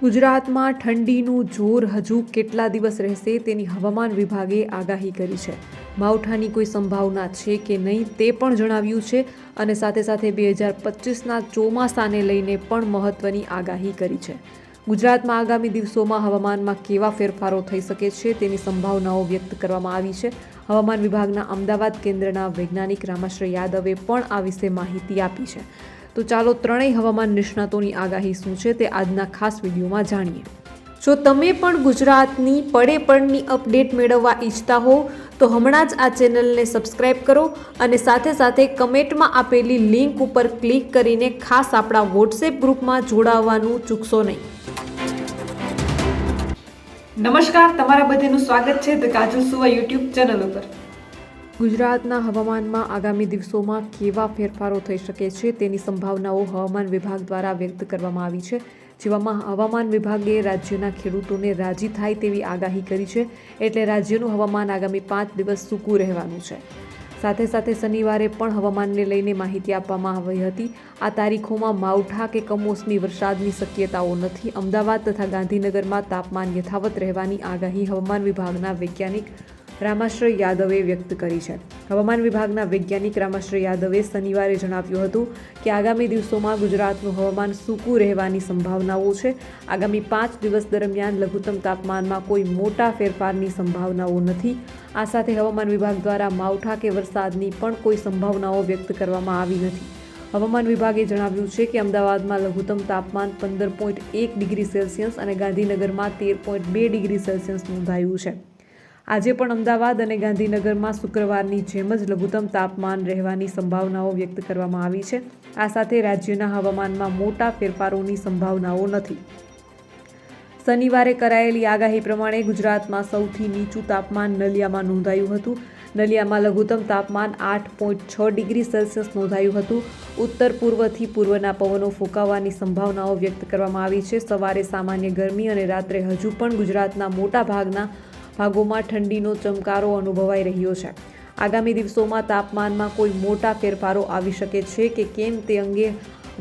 ગુજરાતમાં ઠંડીનું જોર હજુ કેટલા દિવસ રહેશે તેની હવામાન વિભાગે આગાહી કરી છે. માવઠાની કોઈ સંભાવના છે કે નહીં તે પણ જણાવ્યું છે અને સાથે સાથે બે હજાર પચીસના ચોમાસાને લઈને પણ મહત્ત્વની આગાહી કરી છે. ગુજરાતમાં આગામી દિવસોમાં હવામાનમાં કેવા ફેરફારો થઈ શકે છે તેની સંભાવનાઓ વ્યક્ત કરવામાં આવી છે. હવામાન વિભાગના અમદાવાદ કેન્દ્રના વૈજ્ઞાનિક રામાશ્રય યાદવે પણ આ વિશે માહિતી આપી છે. તો ચાલો ત્રણેય હવામાન નિષ્ણાતોની આગાહી શું છે તે આજના ખાસ વિડીયોમાં જાણીએ. જો તમે પણ ગુજરાતની પડે પડની અપડેટ મેળવવા ઈચ્છતા હો, તો હમણાં જ આ ચેનલને સબસ્ક્રાઇબ કરો અને સાથે સાથે કમેન્ટમાં આપેલી લિંક ઉપર ક્લિક કરીને ખાસ આપણા વોટ્સએપ ગ્રુપમાં જોડાવવાનું ચૂકશો નહીં. નમસ્કાર, તમારા બધાનું સ્વાગત છે ધ કાજલ સુવા યુટ્યુબ ચેનલ ઉપર. ગુજરાતના હવામાનમાં આગામી દિવસોમાં કેવા ફેરફારો થઈ શકે છે તેની સંભાવનાઓ હવામાન વિભાગ દ્વારા વ્યક્ત કરવામાં આવી છે, જેવામાં હવામાન વિભાગે રાજ્યના ખેડૂતોને રાજી થાય તેવી આગાહી કરી છે, એટલે રાજ્યનું હવામાન આગામી પાંચ દિવસ સૂકું રહેવાનું છે. સાથે સાથે શનિવારે પણ હવામાનને લઈને માહિતી આપવામાં આવી હતી. આ તારીખોમાં માવઠા કે કમોસમી વરસાદની શક્યતાઓ નથી. અમદાવાદ તથા ગાંધીનગરમાં તાપમાન યથાવત રહેવાની આગાહી હવામાન વિભાગના વૈજ્ઞાનિક રામાશ્રય યાદવે વ્યક્ત કરી છે. હવામાન વિભાગના વૈજ્ઞાનિક રામાશ્રય યાદવે શનિવારે જણાવ્યું હતું કે આગામી દિવસોમાં ગુજરાતનું હવામાન સૂકું રહેવાની સંભાવનાઓ છે. આગામી પાંચ દિવસ દરમિયાન લઘુત્તમ તાપમાનમાં કોઈ મોટા ફેરફારની સંભાવનાઓ નથી. આ સાથે હવામાન વિભાગ દ્વારા માવઠા કે વરસાદની પણ કોઈ સંભાવનાઓ વ્યક્ત કરવામાં આવી નથી. હવામાન વિભાગે જણાવ્યું છે કે અમદાવાદમાં લઘુત્તમ તાપમાન પંદર પોઈન્ટ એક ડિગ્રી સેલ્સિયસ અને ગાંધીનગરમાં તેર પોઈન્ટ બે ડિગ્રી સેલ્સિયસ નોંધાયું છે. આજે પણ અમદાવાદ અને ગાંધીનગરમાં શુક્રવારની જેમ જ લઘુત્તમ તાપમાન રહેવાની સંભાવનાઓ વ્યક્ત કરવામાં આવી છે. આ સાથે રાજ્યના હવામાનમાં મોટા ફેરફારોની સંભાવનાઓ નથી. શનિવારે કરાયેલી આગાહી પ્રમાણે ગુજરાતમાં સૌથી નીચું તાપમાન નલિયામાં નોંધાયું હતું. નલિયામાં લઘુત્તમ તાપમાન આઠ પોઈન્ટ છ ડિગ્રી સેલ્સિયસ નોંધાયું હતું. ઉત્તર પૂર્વથી પૂર્વના પવનો ફૂંકાવાની સંભાવનાઓ વ્યક્ત કરવામાં આવી છે. સવારે સામાન્ય ગરમી અને રાત્રે હજુ પણ ગુજરાતના મોટા ભાગના ભાગોમાં ઠંડીનો ચમકારો અનુભવાઈ રહ્યો છે. આગામી દિવસોમાં તાપમાનમાં કોઈ મોટા ફેરફારો આવી શકે છે કે કેમ તે અંગે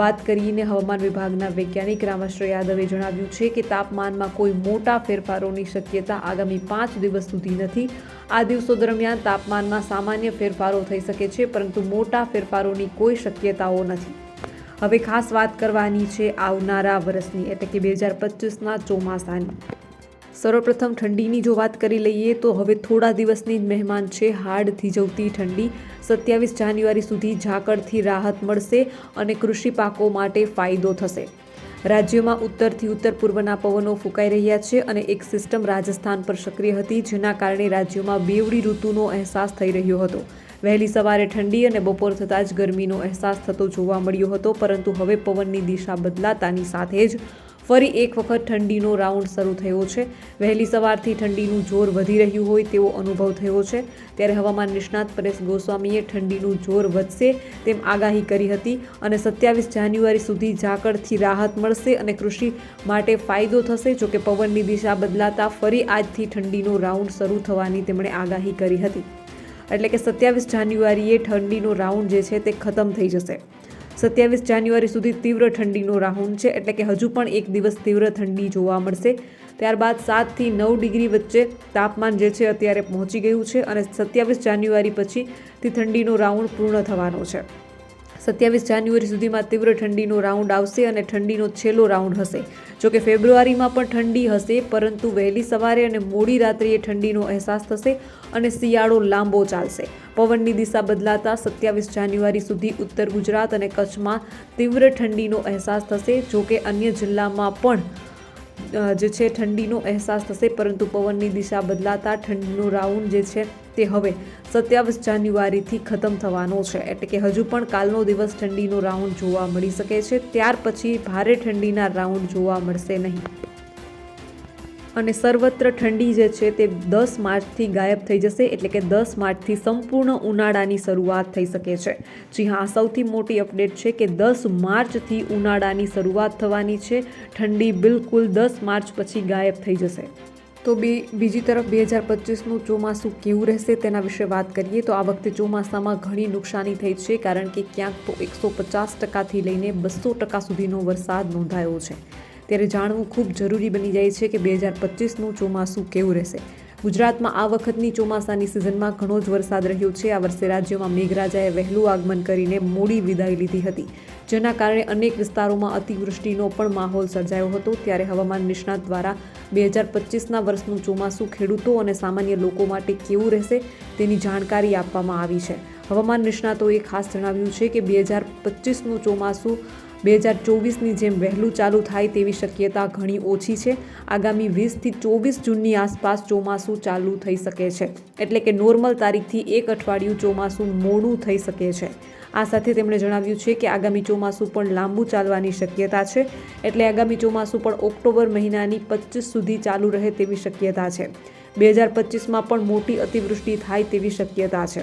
વાત કરીને હવામાન વિભાગના વૈજ્ઞાનિક રામાશ્રય યાદવે જણાવ્યું છે કે તાપમાનમાં કોઈ મોટા ફેરફારોની શક્યતા આગામી પાંચ દિવસ સુધી નથી. આ દિવસો દરમિયાન તાપમાનમાં સામાન્ય ફેરફારો થઈ શકે છે, પરંતુ મોટા ફેરફારોની કોઈ શક્યતાઓ નથી. હવે ખાસ વાત કરવાની છે આવનારા વર્ષની, એટલે કે બે હજાર પચીસના ચોમાસાની. સર્વપ્રથમ ઠંડીની જો વાત કરી લઈએ તો હવે થોડા દિવસની જ મહેમાન છે. હાડ થીજવતી ઠંડી. સત્યાવીસ જાન્યુઆરી સુધી ઝાકળથી રાહત મળશે અને કૃષિ પાકો માટે ફાયદો થશે. રાજ્યમાં ઉત્તરથી ઉત્તર પૂર્વના પવનો ફૂંકાઈ રહ્યા છે અને એક સિસ્ટમ રાજસ્થાન પર સક્રિય હતી, જેના કારણે રાજ્યમાં બેવડી ઋતુનો અહેસાસ થઈ રહ્યો હતો. વહેલી સવારે ઠંડી અને બપોર થતાં જ ગરમીનો અહેસાસ થતો જોવા મળ્યો હતો, પરંતુ હવે પવનની દિશા બદલાતાની સાથે જ ફરી એક વખત ઠંડીનો રાઉન્ડ શરૂ થયો છે. વહેલી સવારથી ઠંડીનું જોર વધી રહ્યું હોય તેવો અનુભવ થયો છે. ત્યારે હવામાન નિષ્ણાત પરેશ ગોસ્વામીએ ઠંડીનું જોર વધશે તેમ આગાહી કરી હતી અને સત્યાવીસ જાન્યુઆરી સુધી ઝાકળથી રાહત મળશે અને કૃષિ માટે ફાયદો થશે. જોકે પવનની દિશા બદલાતા ફરી આજથી ઠંડીનો રાઉન્ડ શરૂ થવાની તેમણે આગાહી કરી હતી. એટલે કે સત્યાવીસ જાન્યુઆરીએ ઠંડીનો રાઉન્ડ જે છે તે ખતમ થઈ જશે. સત્યાવીસ જાન્યુઆરી સુધી તીવ્ર ઠંડીનો રાઉન્ડ છે, એટલે કે હજુ પણ એક દિવસ તીવ્ર ઠંડી જોવા મળશે. ત્યારબાદ સાતથી નવ ડિગ્રી વચ્ચે તાપમાન જે છે, અત્યારે પહોંચી ગયું છે અને સત્યાવીસ જાન્યુઆરી પછીથી ઠંડીનો રાઉન્ડ પૂર્ણ થવાનો છે. સત્યાવીસ જાન્યુઆરી સુધીમાં તીવ્ર ઠંડીનો રાઉન્ડ આવશે અને ઠંડીનો છેલ્લો રાઉન્ડ હશે. જોકે ફેબ્રુઆરીમાં પણ ઠંડી હશે, પરંતુ વહેલી સવારે અને મોડી રાત્રિએ ઠંડીનો અહેસાસ થશે અને શિયાળો લાંબો ચાલશે. પવનની દિશા બદલાતા સત્યાવીસ જાન્યુઆરી સુધી ઉત્તર ગુજરાત અને કચ્છમાં તીવ્ર ઠંડીનો અહેસાસ થશે, જોકે અન્ય જિલ્લામાં પણ જે છે ઠંડીનો અહેસાસ થશે, પરંતુ પવનની દિશા બદલાતા ઠંડીનો રાઉન્ડ જે છે તે હવે સત્યાવીસ જાન્યુઆરીથી ખતમ થવાનો છે. એટલે કે હજુ પણ કાલનો દિવસ ઠંડીનો રાઉન્ડ જોવા મળી શકે છે. ત્યાર પછી ભારે ઠંડીના રાઉન્ડ જોવા મળશે નહીં. અને સર્વત્ર ઠંડી જે છે તે દસ માર્ચથી ગાયબ થઈ જશે, એટલે કે દસ માર્ચથી સંપૂર્ણ ઉનાળાની શરૂઆત થઈ શકે છે. જી હા, સૌથી મોટી અપડેટ છે કે દસ માર્ચથી ઉનાળાની શરૂઆત થવાની છે. ઠંડી બિલકુલ દસ માર્ચ પછી ગાયબ થઈ જશે. તો બે, બીજી તરફ બે હજાર પચીસનું ચોમાસું કેવું રહેશે તેના વિશે વાત કરીએ, તો આ વખતે ચોમાસામાં ઘણી નુકસાની થઈ છે, કારણ કે ક્યાંક તો એકસો પચાસ ટકાથી લઈને બસો ટકા સુધીનો વરસાદ નોંધાયો છે. ત્યારે જાણવું ખૂબ જરૂરી બની જાય છે કે બે હજાર પચીસનું ચોમાસું કેવું રહેશે. ગુજરાતમાં આ વખતની ચોમાસાની સિઝનમાં ઘણો જ વરસાદ રહ્યો છે. આ વર્ષે રાજ્યમાં મેઘરાજાએ વહેલું આગમન કરીને મોડી વિદાય લીધી હતી. જેના કારણે અનેક વિસ્તારોમાં અતિવૃષ્ટિનો પણ માહોલ સર્જાયો હતો. ત્યારે હવામાન નિષ્ણાત દ્વારા બે હજાર પચીસના વર્ષનું ચોમાસું ખેડૂતો અને સામાન્ય લોકો માટે કેવું રહેશે તેની જાણકારી આપવામાં આવી છે. હવામાન નિષ્ણાતોએ ખાસ જણાવ્યું છે કે બે હજાર પચીસનું ચોમાસું બે હજાર ચોવીસની જેમ વહેલું ચાલુ થાય તેવી શક્યતા ઘણી ઓછી છે. આગામી વીસથી ચોવીસ જૂનની આસપાસ ચોમાસું ચાલુ થઈ શકે છે. એટલે કે નોર્મલ તારીખથી એક અઠવાડિયું ચોમાસું મોડું થઈ શકે છે. આ સાથે તેમણે જણાવ્યું છે કે આગામી ચોમાસું પણ લાંબુ ચાલવાની શક્યતા છે. એટલે આગામી ચોમાસું પણ ઓક્ટોબર મહિનાની પચીસ સુધી ચાલુ રહે તેવી શક્યતા છે. બે હજાર પચીસમાં પણ મોટી અતિવૃષ્ટિ થાય તેવી શક્યતા છે.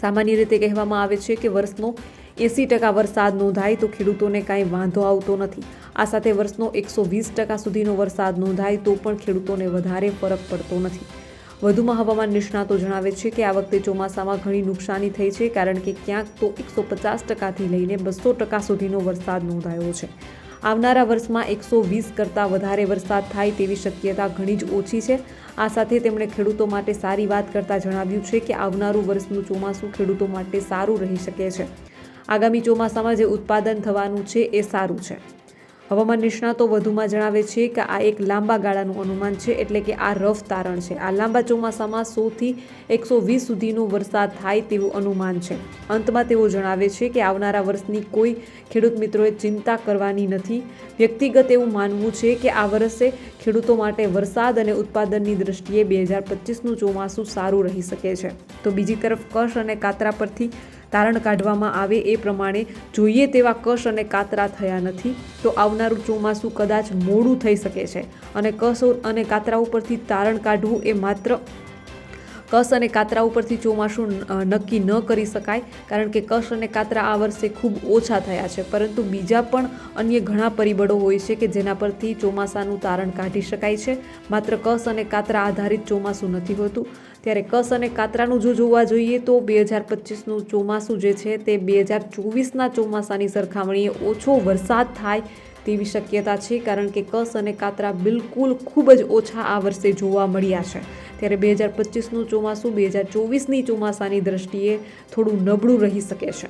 સામાન્ય રીતે કહેવામાં આવે છે કે વર્ષનો એંસી ટકા વરસાદ નોંધાય તો ખેડૂતોને કાંઈ વાંધો આવતો નથી. આ સાથે વર્ષનો એકસો વીસ ટકા સુધીનો વરસાદ નોંધાય તો પણ ખેડૂતોને વધારે ફરક પડતો નથી. વધુમાં હવામાન નિષ્ણાતો જણાવે છે કે આ વખતે ચોમાસામાં ઘણી નુકસાની થઈ છે કારણ કે ક્યાંક તો એકસો પચાસ ટકાથી લઈને બસો ટકા સુધીનો વરસાદ નોંધાયો છે. આવનારા વર્ષમાં એકસો વીસ કરતાં વધારે વરસાદ થાય તેવી શક્યતા ઘણી જ ઓછી છે. આ સાથે તેમણે ખેડૂતો માટે સારી વાત કરતાં જણાવ્યું છે કે આવનારું વર્ષનું ચોમાસું ખેડૂતો માટે સારું રહી શકે છે. આગામી ચોમાસામાં જે ઉત્પાદન થવાનું છે એ સારું છે. હવામાન નિષ્ણાતો વધુમાં જણાવે છે કે આ એક લાંબા ગાળાનું અનુમાન છે એટલે કે આ રફ તારણ છે. આ લાંબા ચોમાસામાં સોથી એકસો વીસ સુધીનો વરસાદ થાય તેવું અનુમાન છે. અંતમાં તેઓ જણાવે છે કે આવનારા વર્ષની કોઈ ખેડૂત મિત્રોએ ચિંતા કરવાની નથી. વ્યક્તિગત એવું માનવું છે કે આ વર્ષે ખેડૂતો માટે વરસાદ અને ઉત્પાદનની દ્રષ્ટિએ બે હજાર પચીસનું ચોમાસું સારું રહી શકે છે. તો બીજી તરફ કચ્છ અને કાતરા પરથી તારણ કાઢવામાં આવે એ પ્રમાણે જોઈએ તેવા કશ અને કાતરા થયા નથી, તો આવનારું ચોમાસું કદાચ મોડું થઈ શકે છે. અને કસ અને કાતરા ઉપરથી તારણ કાઢવું એ માત્ર કસ અને કાતરા ઉપરથી ચોમાસું નક્કી ન કરી શકાય, કારણ કે કશ અને કાતરા આ વર્ષે ખૂબ ઓછા થયા છે. પરંતુ બીજા પણ અન્ય ઘણા પરિબળો હોય છે કે જેના પરથી ચોમાસાનું તારણ કાઢી શકાય છે. માત્ર કસ અને કાતરા આધારિત ચોમાસું નથી હોતું. ત્યારે કસ અને કાતરાનું જો જોવા જોઈએ તો બે હજાર પચીસનું ચોમાસું જે છે તે બે હજાર ચોવીસના ચોમાસાની સરખામણીએ ઓછો વરસાદ થાય તેવી શક્યતા છે, કારણ કે કસ અને કાતરા બિલકુલ ખૂબ જ ઓછા આ વર્ષે જોવા મળ્યા છે. ત્યારે બે હજાર પચીસનું ચોમાસું, બે હજાર ચોવીસની ચોમાસાની દ્રષ્ટિએ થોડું નબળું રહી શકે છે.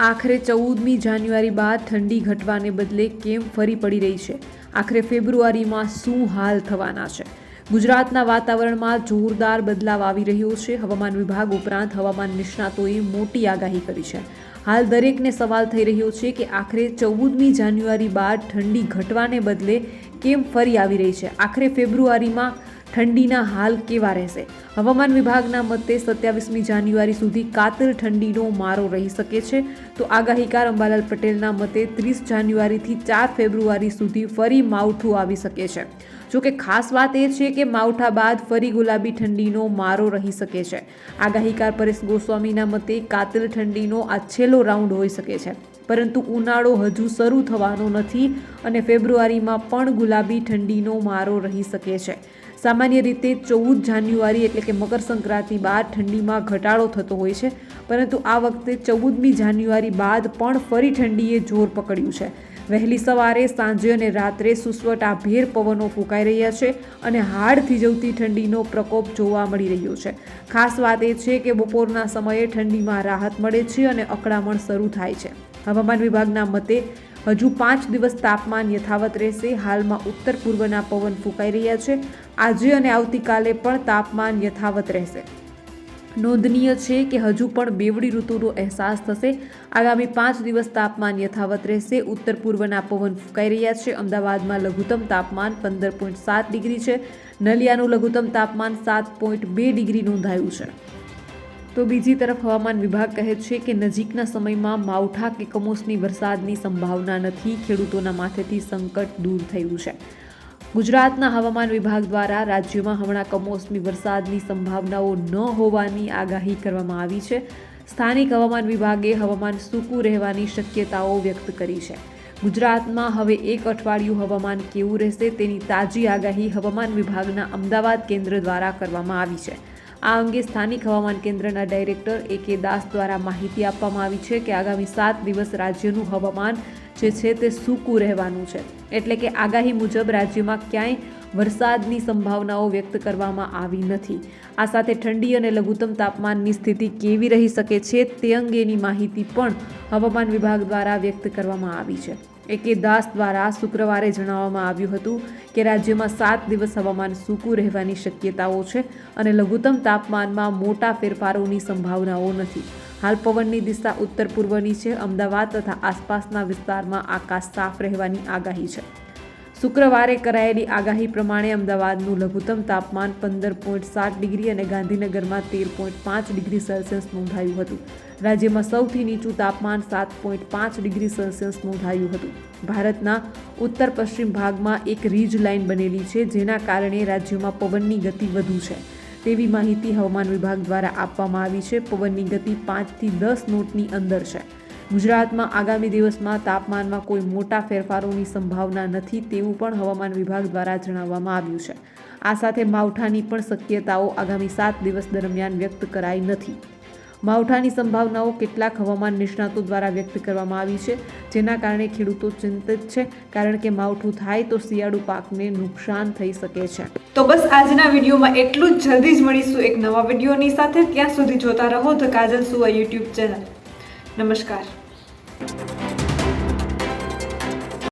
આખરે ચૌદમી જાન્યુઆરી બાદ ઠંડી ઘટવાને બદલે કેમ ફરી પડી રહી છે? આખરે ફેબ્રુઆરીમાં શું હાલ થવાના છે? ગુજરાતના વાતાવરણમાં જોરદાર બદલાવ આવી રહ્યો છે. હવામાન વિભાગ ઉપરાંત હવામાન નિષ્ણાતોએ મોટી આગાહી કરી છે. હાલ દરેકને સવાલ થઈ રહ્યો છે કે આખરે ચૌદમી જાન્યુઆરી બાદ ઠંડી ઘટવાને બદલે કેમ ફરી આવી રહી છે? આખરે ફેબ્રુઆરીમાં ઠંડીના હાલ કેવા રહેશે? હવામાન વિભાગના મતે સત્યાવીસમી જાન્યુઆરી સુધી કાતર ઠંડીનો મારો રહી શકે છે. તો આગાહીકાર અંબાલાલ પટેલના મતે ત્રીસ જાન્યુઆરીથી ચાર ફેબ્રુઆરી સુધી ફરી માવઠું આવી શકે છે. જો કે ખાસ વાત એ છે કે માવઠા બાદ ફરી ગુલાબી ઠંડીનો મારો રહી શકે છે. આગાહીકાર પરેશ ગોસ્વામીના મતે કાતર ઠંડીનો આ છેલ્લો રાઉન્ડ હોઈ શકે છે. પરંતુ ઉનાળો હજુ શરૂ થવાનો નથી અને ફેબ્રુઆરીમાં પણ ગુલાબી ઠંડીનો મારો રહી શકે છે. સામાન્ય રીતે ચૌદ જાન્યુઆરી એટલે કે મકર સંક્રાંતિ બાદ ઠંડીમાં ઘટાડો થતો હોય છે, પરંતુ આ વખતે ચૌદમી જાન્યુઆરી બાદ પણ ફરી ઠંડીએ જોર પકડ્યું છે. વહેલી સવારે, સાંજે અને રાત્રે સુસવટાભેર પવનો ફૂંકાઈ રહ્યા છે અને હાડ થીજવતી ઠંડીનો પ્રકોપ જોવા મળી રહ્યો છે. ખાસ વાત એ છે કે બપોરના સમયે ઠંડીમાં રાહત મળે છે અને અકળામણ શરૂ થાય છે. હવામાન વિભાગના મતે, હજુ પાંચ દિવસ તાપમાન યથાવત રહેશે. હાલમાં ઉત્તર પૂર્વના પવન ફૂંકાઈ રહ્યા છે. આજે અને આવતીકાલે પણ તાપમાન યથાવત રહેશે. નોંધનીય છે કે હજુ પણ બેવડી ઋતુનો અહેસાસ થશે. આગામી પાંચ દિવસ તાપમાન યથાવત રહેશે. ઉત્તર પૂર્વના પવન ફૂંકાઈ રહ્યા છે. અમદાવાદમાં લઘુત્તમ તાપમાન પંદર પોઈન્ટ સાત ડિગ્રી છે. નલિયાનું લઘુત્તમ તાપમાન સાત પોઈન્ટ બે ડિગ્રી નોંધાયું છે. તો બીજી તરફ હવામાન વિભાગ કહે છે કે નજીકના સમયમાં માવઠા કે કમોસમી વરસાદની સંભાવના નથી. ખેડૂતોના માથેથી સંકટ દૂર થયું છે. ગુજરાતના હવામાન વિભાગ દ્વારા રાજ્યમાં હમણાં કમોસમી વરસાદની સંભાવનાઓ ન હોવાની આગાહી કરવામાં આવી છે. સ્થાનિક હવામાન વિભાગે હવામાન સૂકું રહેવાની શક્યતાઓ વ્યક્ત કરી છે. ગુજરાતમાં હવે એક અઠવાડિયું હવામાન કેવું રહેશે તેની તાજી આગાહી હવામાન વિભાગના અમદાવાદ કેન્દ્ર દ્વારા કરવામાં આવી છે. આ અંગે સ્થાનિક હવામાન કેન્દ્રના ડાયરેક્ટર એ કે દાસ દ્વારા માહિતી આપવામાં આવી છે કે આગામી સાત દિવસ રાજ્યનું હવામાન જે છે તે સૂકું રહેવાનું છે. એટલે કે આગાહી મુજબ રાજ્યમાં ક્યાંય વરસાદની સંભાવનાઓ વ્યક્ત કરવામાં આવી નથી. આ સાથે ઠંડી અને લઘુત્તમ તાપમાનની સ્થિતિ કેવી રહી શકે છે તે અંગેની માહિતી પણ હવામાન વિભાગ દ્વારા વ્યક્ત કરવામાં આવી છે. એકે દાસ દ્વારા શુક્રવારે જણાવવામાં આવ્યું હતું કે રાજ્યમાં સાત દિવસ હવામાન સૂકું રહેવાની શક્યતાઓ છે અને લઘુત્તમ તાપમાનમાં મોટા ફેરફારોની સંભાવનાઓ નથી. હાલ પવનની દિશા ઉત્તર પૂર્વની છે. અમદાવાદ તથા આસપાસના વિસ્તારમાં આકાશ સાફ રહેવાની આગાહી છે. શુક્રવારે કરાયેલી આગાહી પ્રમાણે અમદાવાદનું લઘુત્તમ તાપમાન પંદર પોઈન્ટ સાત ડિગ્રી અને ગાંધીનગરમાં તેર પોઈન્ટ પાંચ ડિગ્રી સેલ્સિયસ નોંધાયું હતું. રાજ્યમાં સૌથી નીચું તાપમાન સાત પોઈન્ટ પાંચ ડિગ્રી સેલ્સિયસ નોંધાયું હતું. ભારતના ઉત્તર પશ્ચિમ ભાગમાં એક રીજ લાઇન બનેલી છે, જેના કારણે રાજ્યમાં પવનની ગતિ વધુ છે. તેવી માહિતી હવામાન વિભાગ દ્વારા આપવામાં આવી છે. પવનની ગતિ પાંચથી દસ નોટની અંદર છે. ગુજરાતમાં આગામી દિવસમાં તાપમાનમાં કોઈ મોટા ફેરફારોની સંભાવના નથી તેવું પણ હવામાન વિભાગ દ્વારા જણાવવામાં આવ્યું છે. આ સાથે માવઠાની પણ શક્યતાઓ આગામી સાત દિવસ દરમિયાન વ્યક્ત કરાઈ નથી. માવઠાની સંભાવનાઓ કેટલાક હવામાન નિષ્ણાતો દ્વારા વ્યક્ત કરવામાં આવી છે, જેના કારણે ખેડૂતો ચિંતિત છે. કારણ કે માવઠું થાય તો શિયાળુ પાકને નુકસાન થઈ શકે છે. તો બસ આજના વિડીયોમાં એટલું જ. જલ્દી જ મળીશું એક નવા વિડીયોની સાથે. ત્યાં સુધી જોતા રહો ધ કાજલ સુવા યુટ્યુબ ચેનલ. નમસ્કાર.